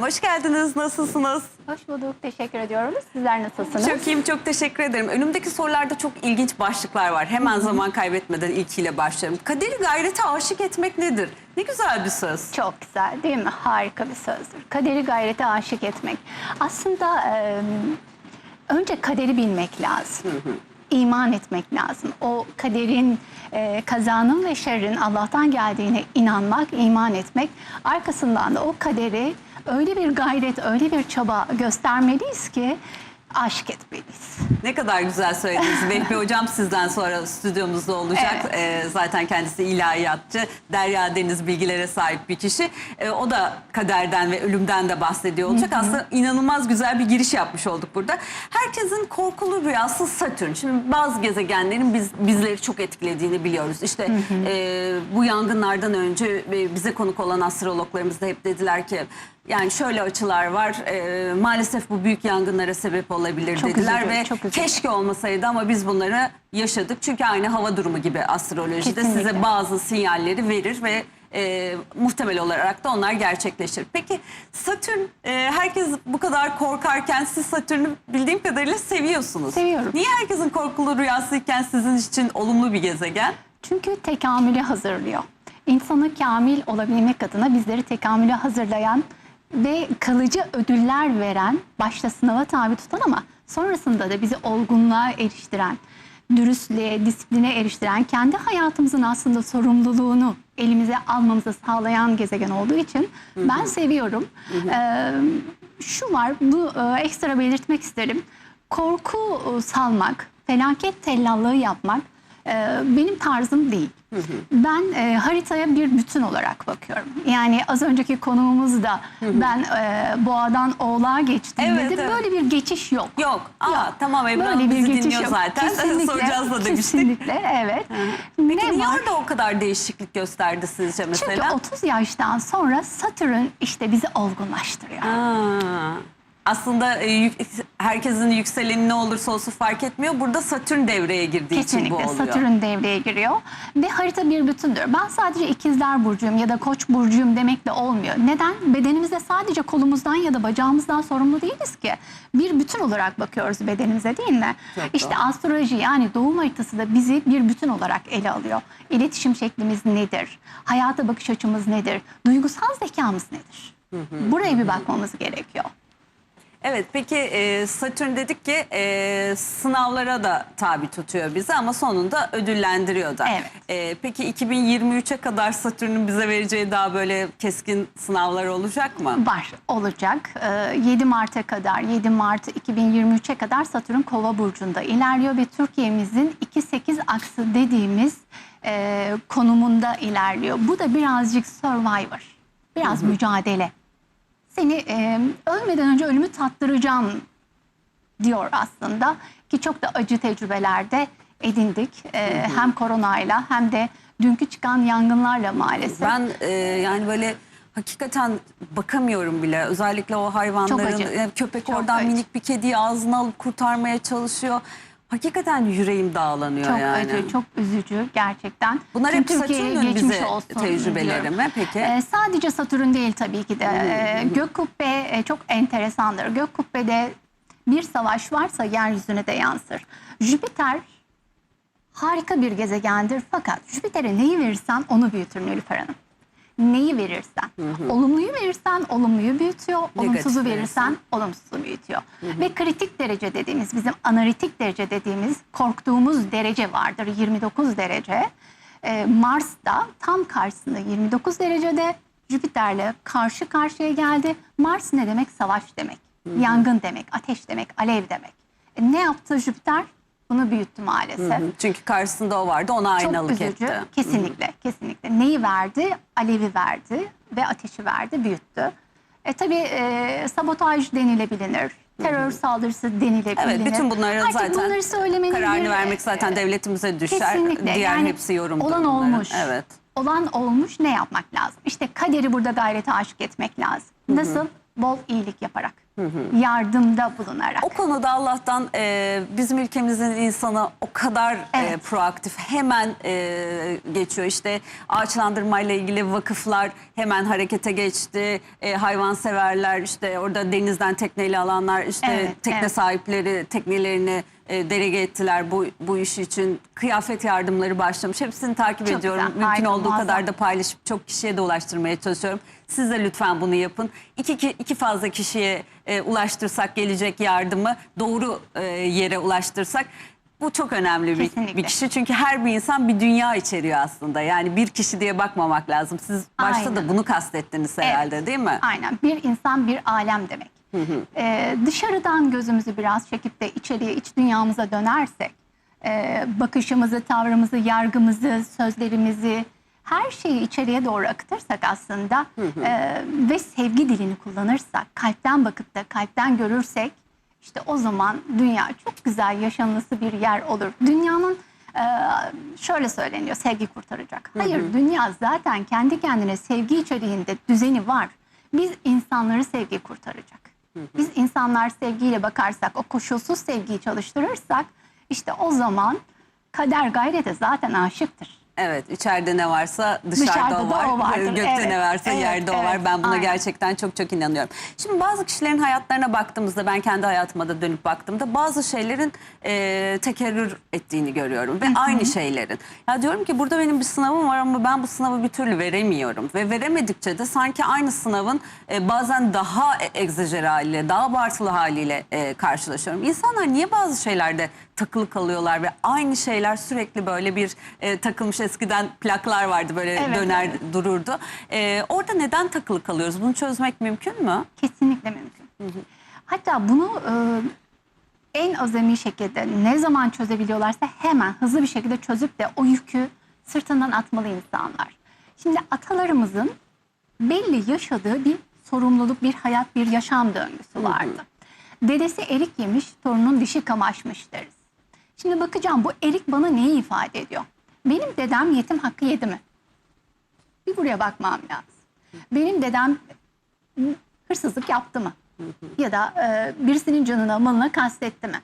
Hoş geldiniz. Nasılsınız? Hoş bulduk. Teşekkür ediyoruz. Sizler nasılsınız? Çok iyiyim. Çok teşekkür ederim. Önümdeki sorularda çok ilginç başlıklar var. Hemen zaman kaybetmeden ilkiyle başlayalım. Kaderi gayrete aşık etmek nedir? Ne güzel bir söz. Çok güzel değil mi? Harika bir sözdür. Kaderi gayrete aşık etmek. Aslında e, önce kaderi bilmek lazım. İman etmek lazım. O kaderin, e, kazanın ve şerrin Allah'tan geldiğine inanmak, iman etmek. Arkasından da o kaderi öyle bir gayret, öyle bir çaba göstermeliyiz ki aşk etmeliyiz. Ne kadar güzel söylediniz. Vehbi Hocam sizden sonra stüdyomuzda olacak. Evet. Ee, zaten kendisi ilahiyatçı, derya deniz bilgilere sahip bir kişi. Ee, o da kaderden ve ölümden de bahsediyor olacak. Aslında inanılmaz güzel bir giriş yapmış olduk burada. Herkesin korkulu rüyası Satürn. Şimdi bazı gezegenlerin biz, bizleri çok etkilediğini biliyoruz. İşte e, bu yangınlardan önce e, bize konuk olan astrologlarımız da hep dediler ki yani şöyle açılar var. e, maalesef bu büyük yangınlara sebep olabilir Çok dediler üzücü, ve çok üzücü. keşke olmasaydı ama biz bunları yaşadık. Çünkü aynı hava durumu gibi astrolojide Kesinlikle. size bazı sinyalleri verir ve e, muhtemel olarak da onlar gerçekleşir. Peki Satürn e, herkes bu kadar korkarken siz Satürn'ü bildiğim kadarıyla seviyorsunuz. Seviyorum. Niye herkesin korkulu rüyasıyken sizin için olumlu bir gezegen? Çünkü tekamüle hazırlıyor. İnsanı kamil olabilmek adına bizleri tekamüle hazırlayan ve kalıcı ödüller veren, başta sınava tabi tutan ama sonrasında da bizi olgunluğa eriştiren, dürüstlüğe, disipline eriştiren, kendi hayatımızın aslında sorumluluğunu elimize almamızı sağlayan gezegen olduğu için ben seviyorum. Ee, şu var, bu e, ekstra belirtmek isterim. Korku e, salmak, felaket tellallığı yapmak benim tarzım değil. Ben e, haritaya bir bütün olarak bakıyorum. Yani az önceki konuğumuzda ben e, boğadan oğlağa geçtim Evet, dedim. evet. Böyle bir geçiş yok. Yok. Aa, Yok. tamam Ebru Böyle bir geçiş dinliyor yok. zaten. Kesinlikle, Soracağız da demiştik. Kesinlikle evet. Peki Ne niye var? orada o kadar değişiklik gösterdi sizce Çünkü mesela? 30 yaştan sonra Satürn işte bizi olgunlaştırıyor. Aa, aslında e, herkesin yükseleni ne olursa olsun fark etmiyor. Burada Satürn devreye girdiği için bu Kesinlikle oluyor. Satürn devreye giriyor ve harita bir bütündür. Ben sadece ikizler burcuyum ya da koç burcuyum demekle olmuyor. Neden? Bedenimizde sadece kolumuzdan ya da bacağımızdan sorumlu değiliz ki. Bir bütün olarak bakıyoruz bedenimize değil mi? Çok işte doğru. astroloji yani doğum haritası da bizi bir bütün olarak ele alıyor. İletişim şeklimiz nedir? Hayata bakış açımız nedir? Duygusal zekamız nedir? Buraya bir bakmamız gerekiyor. Evet peki e, Satürn dedik ki e, sınavlara da tabi tutuyor bizi ama sonunda ödüllendiriyor da. Evet. E, peki 2023'e kadar Satürn'ün bize vereceği daha böyle keskin sınavlar olacak mı? Var, olacak. Ee, 7 Mart'a kadar, 7 Mart 2023'e kadar Satürn Kova burcunda ilerliyor ve Türkiye'mizin 2-8 aksı dediğimiz e, konumunda ilerliyor. Bu da birazcık survivor, biraz mücadele. Seni e, ölmeden önce ölümü tattıracağım diyor aslında ki çok da acı tecrübelerde edindik. E, hem koronayla hem de dünkü çıkan yangınlarla maalesef. Ben e, yani böyle hakikaten bakamıyorum bile. Özellikle o hayvanların köpek Çok oradan acı. minik bir kediyi ağzına alıp kurtarmaya çalışıyor. Hakikaten yüreğim dağlanıyor Çok yani. acı, çok üzücü gerçekten. Bunlar Tüm hep Satürn'ün geçmiş bize olsun tecrübeleri diyorum. mi peki? Ee, sadece Satürn değil tabii ki de. Ee, gök kubbe e, çok enteresandır. Gök kubbede bir savaş varsa yeryüzüne de yansır. Jüpiter harika bir gezegendir fakat Jüpiter'e neyi verirsen onu büyütür Nilüfer Hanım. Neyi verirsen. Olumluyu verirsen olumluyu büyütüyor. Olumsuzu verirsen. verirsen olumsuzu büyütüyor. Ve kritik derece dediğimiz bizim analitik derece dediğimiz korktuğumuz derece vardır 29 derece. Ee, Mars da tam karşısında 29 derecede Jüpiter'le karşı karşıya geldi. Mars ne demek? Savaş demek. Yangın demek, ateş demek, alev demek. E, ne yaptı Jüpiter? Bunu büyüttü maalesef. Çünkü karşısında o vardı ona Çok aynalık üzücü. etti. Kesinlikle, kesinlikle. Neyi verdi? Alevi verdi ve ateşi verdi, büyüttü. E tabii e, sabotaj denilebilir. Terör saldırısı denilebilir. Evet bütün bunları Artık zaten bunları söylemenin kararını bir, vermek zaten e, devletimize düşer. Kesinlikle. Diğer Yani hepsi yorumdur Olan bunların. olmuş. Evet. Olan olmuş ne yapmak lazım? İşte kaderi burada gayrete aşık etmek lazım. Nasıl? Bol iyilik yaparak. Yardımda bulunarak. O konuda Allah'tan e, bizim ülkemizin insanı o kadar e, Evet. proaktif hemen e, geçiyor. İşte ağaçlandırmayla ilgili vakıflar hemen harekete geçti. E, hayvanseverler işte orada denizden tekneyle alanlar işte Evet, tekne evet. sahipleri teknelerini e, delege ettiler bu bu iş için. Kıyafet yardımları başlamış. Hepsini takip Çok ediyorum. güzel, Mümkün harika, olduğu kadar muazzam. da paylaşıp çok kişiye de ulaştırmaya çalışıyorum. Siz de lütfen bunu yapın. İki, iki, iki fazla kişiye e, ulaştırsak gelecek yardımı doğru e, yere ulaştırsak bu çok önemli bir, Kesinlikle. bir kişi. Çünkü her bir insan bir dünya içeriyor aslında. Yani bir kişi diye bakmamak lazım. Siz başta Aynen. da bunu kastettiniz herhalde değil mi? Aynen. Bir insan bir alem demek. Ee, dışarıdan gözümüzü biraz çekip de içeriye, iç dünyamıza dönersek, e, bakışımızı, tavrımızı, yargımızı, sözlerimizi, her şeyi içeriye doğru akıtırsak aslında e, ve sevgi dilini kullanırsak, kalpten bakıp da kalpten görürsek, işte o zaman dünya çok güzel yaşanması bir yer olur. Dünyanın e, şöyle söyleniyor, sevgi kurtaracak. Hayır, dünya zaten kendi kendine sevgi içeriğinde düzeni var. Biz insanları sevgi kurtaracak. Biz insanlar sevgiyle bakarsak, o koşulsuz sevgiyi çalıştırırsak, işte o zaman kader gayrete zaten aşıktır. Evet içeride ne varsa dışarıda, Dışarıda o da var. o vardır. Gökte Evet, ne varsa evet, yerde o evet, var. Ben buna aynen. gerçekten çok çok inanıyorum. Şimdi bazı kişilerin hayatlarına baktığımızda ben kendi hayatıma da dönüp baktığımda bazı şeylerin e, tekerrür ettiğini görüyorum. Ve aynı şeylerin. Ya diyorum ki burada benim bir sınavım var ama ben bu sınavı bir türlü veremiyorum. Ve veremedikçe de sanki aynı sınavın e, bazen daha egzajere haliyle, daha abartılı haliyle e, karşılaşıyorum. İnsanlar niye bazı şeylerde takılı kalıyorlar ve aynı şeyler sürekli böyle bir e, takılmış eskiden plaklar vardı böyle Evet, döner evet. dururdu. E, orada neden takılı kalıyoruz? Bunu çözmek mümkün mü? Kesinlikle mümkün. Hatta bunu e, en azami şekilde ne zaman çözebiliyorlarsa hemen hızlı bir şekilde çözüp de o yükü sırtından atmalı insanlar. Şimdi atalarımızın belli yaşadığı bir sorumluluk, bir hayat, bir yaşam döngüsü vardı. Dedesi erik yemiş, torunun dişi kamaşmış deriz. Şimdi bakacağım bu erik bana neyi ifade ediyor? Benim dedem yetim hakkı yedi mi? Bir buraya bakmam lazım. Benim dedem hırsızlık yaptı mı? Ya da e, birisinin canına malına kastetti mi?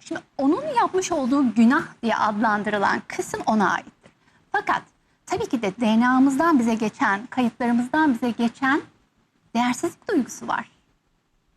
Şimdi onun yapmış olduğu günah diye adlandırılan kısım ona aittir. Fakat tabii ki de DNA'mızdan bize geçen, kayıtlarımızdan bize geçen değersizlik duygusu var.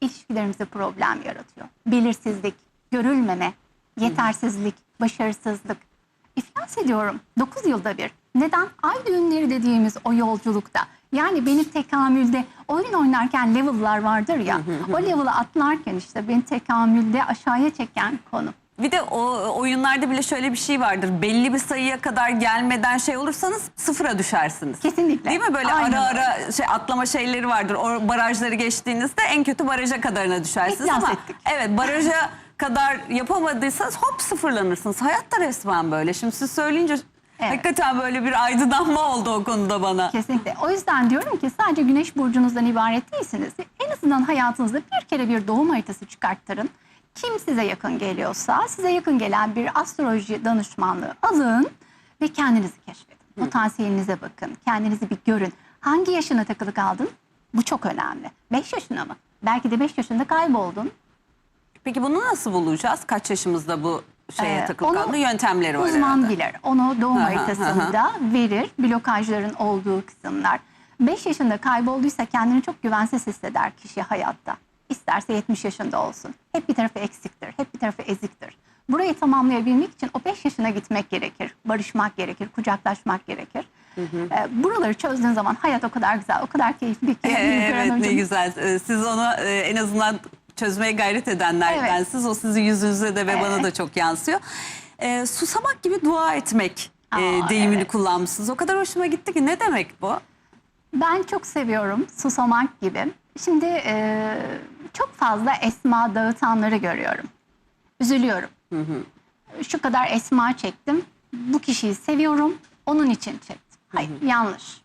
İlişkilerimizde problem yaratıyor. Belirsizlik, görülmeme, yetersizlik, başarısızlık. İflas ediyorum 9 yılda bir. Neden? Ay düğünleri dediğimiz o yolculukta. Yani benim tekamülde oyun oynarken level'lar vardır ya. o level'ı atlarken işte beni tekamülde aşağıya çeken konu. Bir de o oyunlarda bile şöyle bir şey vardır. Belli bir sayıya kadar gelmeden şey olursanız sıfıra düşersiniz. Kesinlikle. Değil mi? Böyle Aynen ara ara şey atlama şeyleri vardır. O barajları geçtiğinizde en kötü baraja kadarına düşersiniz İflas ama ettik. evet baraja kadar yapamadıysanız hop sıfırlanırsınız. Hayat da resmen böyle. Şimdi siz söyleyince Evet. hakikaten böyle bir aydınlanma oldu o konuda bana. Kesinlikle. O yüzden diyorum ki sadece güneş burcunuzdan ibaret değilsiniz. En azından hayatınızda bir kere bir doğum haritası çıkarttırın. Kim size yakın geliyorsa size yakın gelen bir astroloji danışmanlığı alın ve kendinizi keşfedin. Potansiyelinize bakın. Kendinizi bir görün. Hangi yaşına takılı kaldın? Bu çok önemli. 5 yaşına mı? Belki de 5 yaşında kayboldun. Peki bunu nasıl bulacağız? Kaç yaşımızda bu şeye Ee, takılı onu kaldı? Yöntemleri var Uzman herhalde. bilir. Onu doğum Aha, haritasında verir. Blokajların olduğu kısımlar. 5 yaşında kaybolduysa kendini çok güvensiz hisseder kişi hayatta. İsterse 70 yaşında olsun. Hep bir tarafı eksiktir. Hep bir tarafı eziktir. Burayı tamamlayabilmek için o 5 yaşına gitmek gerekir. Barışmak gerekir. Kucaklaşmak gerekir. Ee, buraları çözdüğün zaman hayat o kadar güzel, o kadar keyifli ki. evet Nurcan ne güzel. Ee, Siz onu e, en azından çözmeye gayret edenlerdensiniz. O sizin yüzünüze de ve bana da çok yansıyor. Ee, susamak gibi dua etmek e, Aa, deyimini evet. kullanmışsınız. O kadar hoşuma gitti ki ne demek bu? Ben çok seviyorum susamak gibi. Şimdi e, çok fazla esma dağıtanları görüyorum. Üzülüyorum. Şu kadar esma çektim. Bu kişiyi seviyorum. Onun için çektim. Hayır yanlış.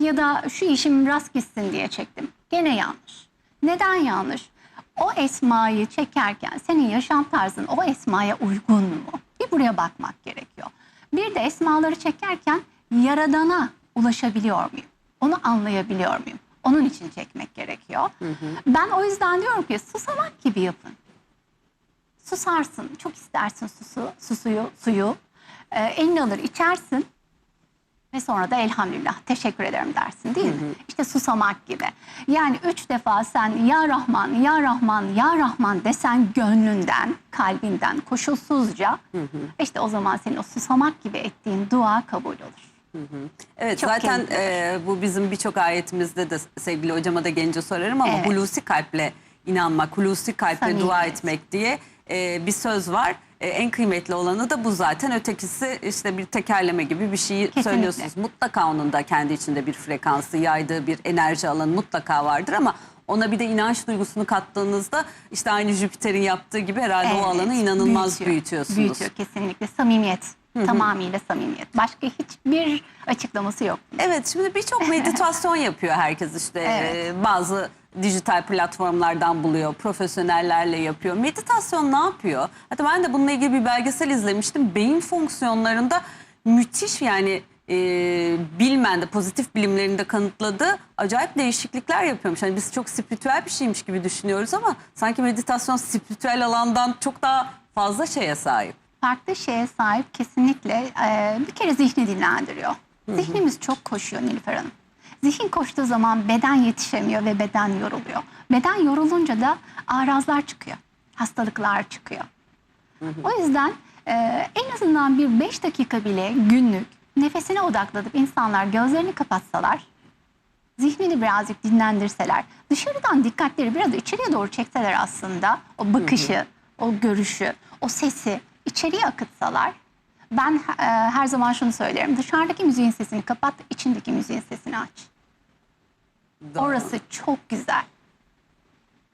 Ya da şu işim rast gitsin diye çektim. Gene yanlış. Neden yanlış? O esmayı çekerken senin yaşam tarzın o esmaya uygun mu? Bir buraya bakmak gerekiyor. Bir de esmaları çekerken yaradana ulaşabiliyor muyum? Onu anlayabiliyor muyum? Onun için çekmek gerekiyor. Ben o yüzden diyorum ki susamak gibi yapın. Susarsın, çok istersin susu, susuyu, suyu. Ee, elini alır içersin ve sonra da elhamdülillah teşekkür ederim dersin değil mi? İşte susamak gibi. Yani üç defa sen ya Rahman, ya Rahman, ya Rahman desen gönlünden, kalbinden, koşulsuzca işte o zaman senin o susamak gibi ettiğin dua kabul olur. Evet Çok zaten e, bu bizim birçok ayetimizde de sevgili hocama da gelince sorarım ama Evet. hulusi kalple inanmak, hulusi kalple Samimiyet. dua etmek diye e, bir söz var. E, en kıymetli olanı da bu zaten. Ötekisi işte bir tekerleme gibi bir şeyi Kesinlikle. söylüyorsunuz. Mutlaka onun da kendi içinde bir frekansı, yaydığı bir enerji alanı mutlaka vardır ama ona bir de inanç duygusunu kattığınızda işte aynı Jüpiter'in yaptığı gibi herhalde o Evet, alanı inanılmaz büyütüyor, büyütüyorsunuz. Büyütüyor kesinlikle. Samimiyet. Tamamıyla samimiyet. Başka hiçbir açıklaması yok. Evet şimdi birçok meditasyon yapıyor herkes işte Evet. Ee, bazı dijital platformlardan buluyor profesyonellerle yapıyor. Meditasyon ne yapıyor? Hatta ben de bununla ilgili bir belgesel izlemiştim. Beyin fonksiyonlarında müthiş yani e, bilmen de pozitif bilimlerinde kanıtladığı acayip değişiklikler yapıyormuş. Hani biz çok spiritüel bir şeymiş gibi düşünüyoruz ama sanki meditasyon spiritüel alandan çok daha fazla şeye sahip. Farklı şeye sahip kesinlikle e, bir kere zihni dinlendiriyor. Zihnimiz çok koşuyor Nilüfer Hanım. Zihin koştuğu zaman beden yetişemiyor ve beden yoruluyor. Beden yorulunca da arazlar çıkıyor. Hastalıklar çıkıyor. O yüzden e, en azından bir 5 dakika bile günlük nefesine odaklanıp insanlar gözlerini kapatsalar zihnini birazcık dinlendirseler, dışarıdan dikkatleri biraz içeriye doğru çekseler aslında o bakışı, o görüşü, o sesi içeriye akıtsalar ben e, her zaman şunu söylerim. Dışarıdaki müziğin sesini kapat, içindeki müziğin sesini aç. Doğru. Orası çok güzel.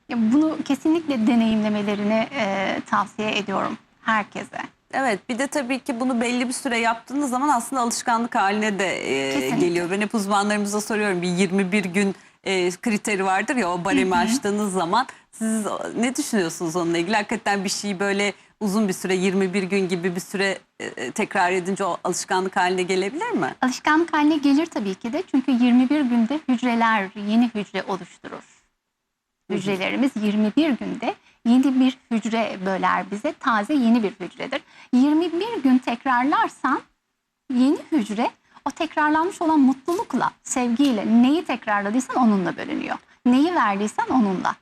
Ya bunu kesinlikle deneyimlemelerini e, tavsiye ediyorum herkese. Evet bir de tabii ki bunu belli bir süre yaptığınız zaman aslında alışkanlık haline de e, Kesinlikle. geliyor. Ben hep uzmanlarımıza soruyorum bir 21 gün e, kriteri vardır ya o baremi aştığınız zaman siz ne düşünüyorsunuz onunla ilgili? Hakikaten bir şeyi böyle uzun bir süre 21 gün gibi bir süre e, tekrar edince o alışkanlık haline gelebilir mi? Alışkanlık haline gelir tabii ki de çünkü 21 günde hücreler yeni hücre oluşturur. Hücrelerimiz 21 günde yeni bir hücre böler bize. Taze yeni bir hücredir. 21 gün tekrarlarsan yeni hücre o tekrarlanmış olan mutlulukla, sevgiyle neyi tekrarladıysan onunla bölünüyor. Neyi verdiysen onunla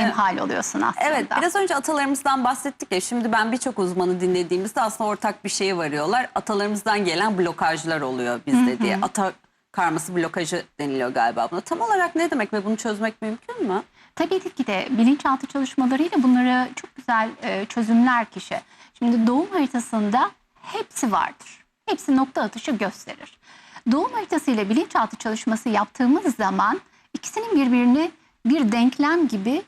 hemhal oluyorsun aslında. Evet biraz önce atalarımızdan bahsettik ya şimdi ben birçok uzmanı dinlediğimizde aslında ortak bir şeye varıyorlar. Atalarımızdan gelen blokajlar oluyor bizde diye. Ata karması blokajı deniliyor galiba buna. Tam olarak ne demek ve bunu çözmek mümkün mü? Tabii ki de bilinçaltı çalışmalarıyla bunları çok güzel e, çözümler kişi. Şimdi doğum haritasında hepsi vardır. Hepsi nokta atışı gösterir. Doğum haritası ile bilinçaltı çalışması yaptığımız zaman ikisinin birbirini bir denklem gibi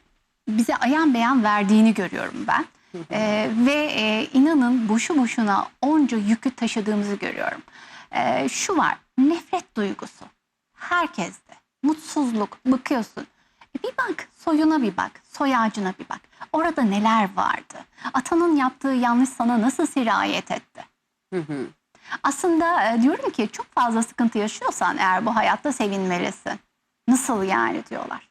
bize ayan beyan verdiğini görüyorum ben. E, ve e, inanın boşu boşuna onca yükü taşıdığımızı görüyorum. E, şu var nefret duygusu herkeste mutsuzluk bakıyorsun. E bir bak soyuna bir bak, soy ağacına bir bak. Orada neler vardı? Atanın yaptığı yanlış sana nasıl sirayet etti? Aslında e, diyorum ki çok fazla sıkıntı yaşıyorsan eğer bu hayatta sevinmelisin. Nasıl yani diyorlar.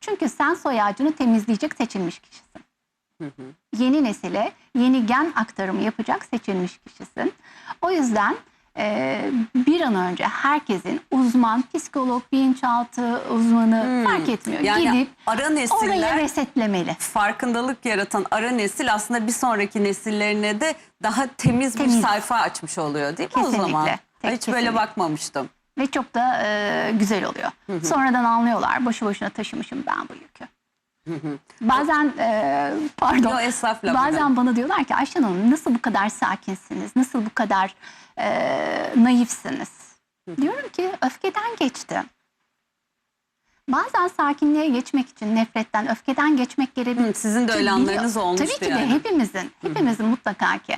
Çünkü sen soy ağacını temizleyecek seçilmiş kişisin. Yeni nesile yeni gen aktarımı yapacak seçilmiş kişisin. O yüzden e, bir an önce herkesin uzman, psikolog, bilinçaltı uzmanı fark etmiyor. Hmm. Yani Gidip ara oraya nesiller resetlemeli. farkındalık yaratan ara nesil aslında bir sonraki nesillerine de daha temiz, bir Temiz. sayfa açmış oluyor değil mi o Kesinlikle. zaman? Tek- Hiç böyle kesinlikle. bakmamıştım. Ve çok da e, güzel oluyor. Sonradan anlıyorlar. Boşu boşuna taşımışım ben bu yükü. Bazen e, pardon. Yo, bazen bana diyorlar ki Ayşen Hanım nasıl bu kadar sakinsiniz? Nasıl bu kadar e, naifsiniz? Diyorum ki öfkeden geçtim. Bazen sakinliğe geçmek için nefretten, öfkeden geçmek gerekiyor. Sizin de öyle anlarınız olmuştu Tabii ki de yani. hepimizin, hepimizin mutlaka ki.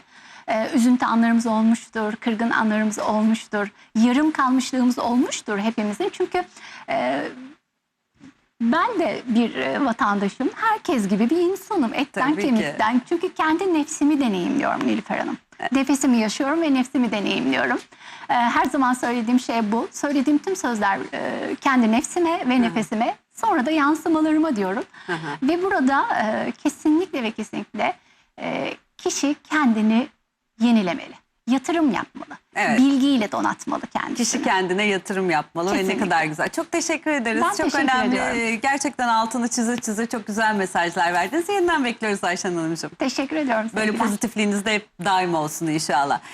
Ee, üzüntü anlarımız olmuştur, kırgın anlarımız olmuştur, yarım kalmışlığımız olmuştur hepimizin. Çünkü e, Ben de bir e, vatandaşım. Herkes gibi bir insanım. Etten Tabii ki. kemikten. Çünkü kendi nefsimi deneyimliyorum Nilüfer Hanım. Nefesimi yaşıyorum ve nefsimi deneyimliyorum. E, Her zaman söylediğim şey bu. Söylediğim tüm sözler e, kendi nefsime ve nefesime sonra da yansımalarıma diyorum. Ve burada kesinlikle ve kesinlikle kişi kendini yenilemeli. Yatırım yapmalı. Evet. Bilgiyle donatmalı kendisini. Kişi kendine yatırım yapmalı ve ne Kesinlikle. kadar güzel. Çok teşekkür ederiz. Ben çok teşekkür önemli. ediyorum. Gerçekten altını çize çize çok güzel mesajlar verdiniz. Yeniden bekliyoruz Ayşen Hanımcığım. Teşekkür ediyorum. Böyle sevgiler. pozitifliğiniz de hep daim olsun inşallah.